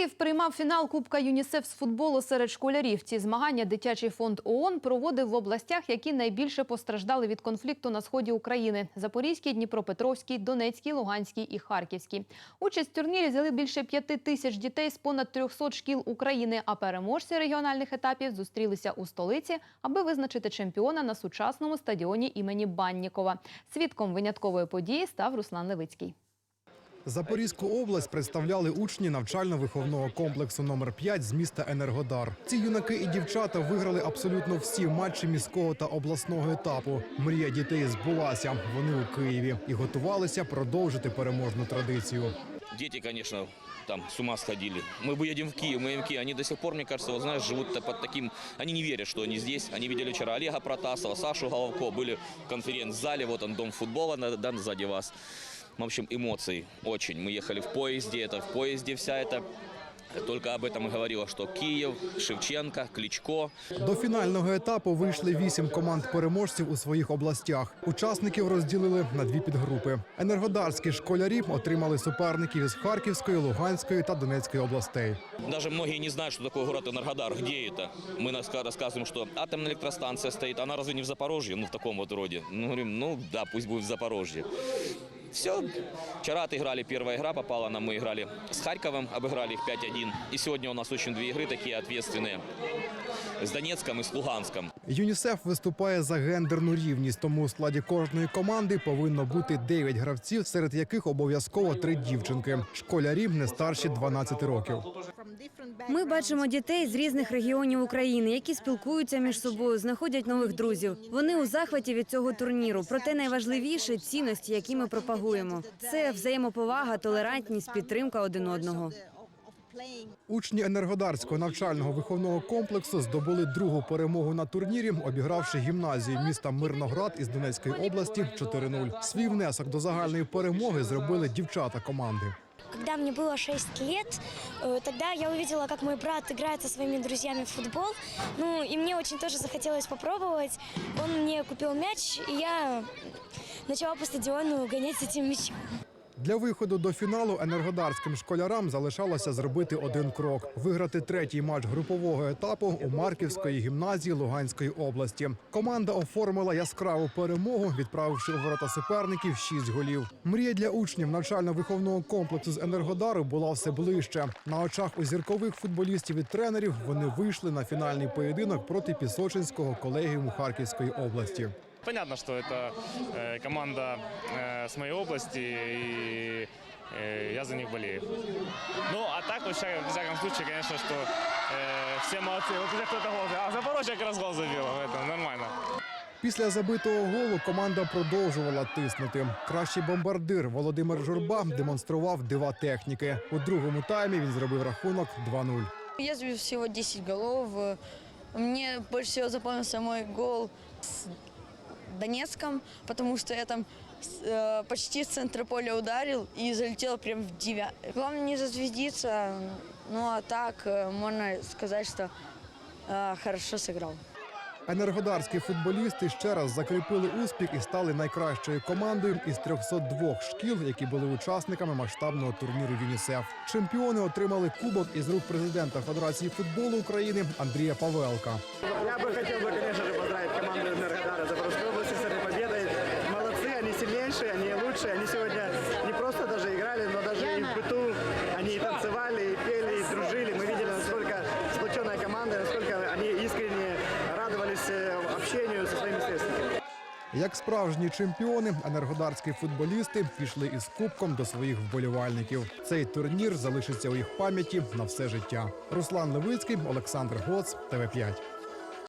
Київ приймав фінал Кубка ЮНІСЕФ з футболу серед школярів. Ці змагання дитячий фонд ООН проводив в областях, які найбільше постраждали від конфлікту на сході України: Запорізький, Дніпропетровський, Донецький, Луганський і Харківський. Участь в турнірі взяли більше п'яти тисяч дітей з понад 300 шкіл України. А переможці регіональних етапів зустрілися у столиці, аби визначити чемпіона на сучасному стадіоні імені Баннікова. Свідком виняткової події став Руслан Левицький. Запорізьку область представляли учні навчально-виховного комплексу номер 5 з міста Енергодар. Ці юнаки і дівчата виграли абсолютно всі матчі міського та обласного етапу. Мрія дітей збулася. Вони у Києві і готувалися продовжити переможну традицію. Дети, конечно, там с ума сходили. Мы бы едем в Киев, мы едем в Киев. Они до сих пор, мне кажется, вот знаешь, живут под таким... Они не верят, что они здесь. Они видели вчера Олега Протасова, Сашу Головко, были в конференц-зале, вот он, дом футбола, на- да, сзади вас. В общем, эмоций очень. Мы ехали в поезде, это в поезде вся эта... Только об этом и говорила, что Киев, Шевченко, Кличко. До фінального етапу вийшли вісім команд переможців у своїх областях. Учасників розділили на дві підгрупи. Енергодарські школярі отримали суперників із Харківської, Луганської та Донецької областей. Даже многие не знают, что такое город Энергодар, где это. Мы наска- рассказываем, что атомная электростанция стоит, она разве не в Запорожье? Ну, в таком вот роде. Ну, говорим, ну да, пусть будет в Запорожье. Все. Вчера отыграли первая игра, попала нам, мы играли с Харьковом, обыграли их 5-1. И сегодня у нас очень две игры такие ответственные. С Донецком и с Луганском. ЮНІСЕФ виступає за гендерну рівність, тому у складі кожної команди повинно бути 9 гравців, серед яких обов'язково три дівчинки. Школярі не старші 12 років. Ми бачимо дітей з різних регіонів України, які спілкуються між собою, знаходять нових друзів. Вони у захваті від цього турніру. Проте найважливіше цінності, які ми пропагуємо. Це взаємоповага, толерантність, підтримка один одного. Учні енергодарського навчального виховного комплексу здобули другу перемогу на турнірі, обігравши гімназію міста Мирноград із Донецької області 4-0. Свій внесок до загальної перемоги зробили дівчата команди Когда мне было 6 лет, э, тогда я увидела, как мой брат играет со своими друзьями в футбол. Ну, и мне очень тоже захотелось попробовать. Он мне купил мяч, и я начала по стадиону гонять с этим мячом. Для виходу до фіналу енергодарським школярам залишалося зробити один крок виграти третій матч групового етапу у Марківської гімназії Луганської області. Команда оформила яскраву перемогу, відправивши у ворота суперників шість голів. Мрія для учнів навчально-виховного комплексу з енергодару була все ближче. На очах у зіркових футболістів і тренерів вони вийшли на фінальний поєдинок проти Пісочинського колегіуму Харківської області. Понятно, что это э, команда э, с моей области, и э, я за них болею. Ну, а так, во всяком, во всяком случае, конечно, что э, все молодцы. Вот уже кто-то гол забил. А Запорожье как раз гол забил, это нормально. Після забитого голу команда продовжувала тиснути. Кращий бомбардир Володимир Журба демонстрував дива техніки. У другому таймі він зробив рахунок 2-0. Я забил всего 10 голов. Мне больше всего запомнился мой гол с Донецком, потому что я там с- э, почти с центра поля ударил и залетел прям в девя. Главное не зазвездиться, ну а так э, можно сказать, что э, хорошо сыграл. Енергодарські футболісти ще раз закріпили успіх і стали найкращою командою із 302 шкіл, які були учасниками масштабного турніру ЮНІСЕФ. Чемпіони отримали кубок із рук президента Федерації футболу України Андрія Павелка. Я бы хотел бы, конечно же, поздравить команду Энергодара Запорожской области они сильнейшие, они лучшие. Они сегодня не просто даже играли, но даже и в быту они и танцевали, и пели, и дружили. Мы видели, насколько сплоченная команда, насколько они искренне радовались э, общению со своими сверстниками. Як справжні чемпіони, енергодарські футболісти пішли із кубком до своїх вболівальників. Цей турнір залишиться у їх пам'яті на все життя. Руслан Левицький, Олександр Гоц, ТВ 5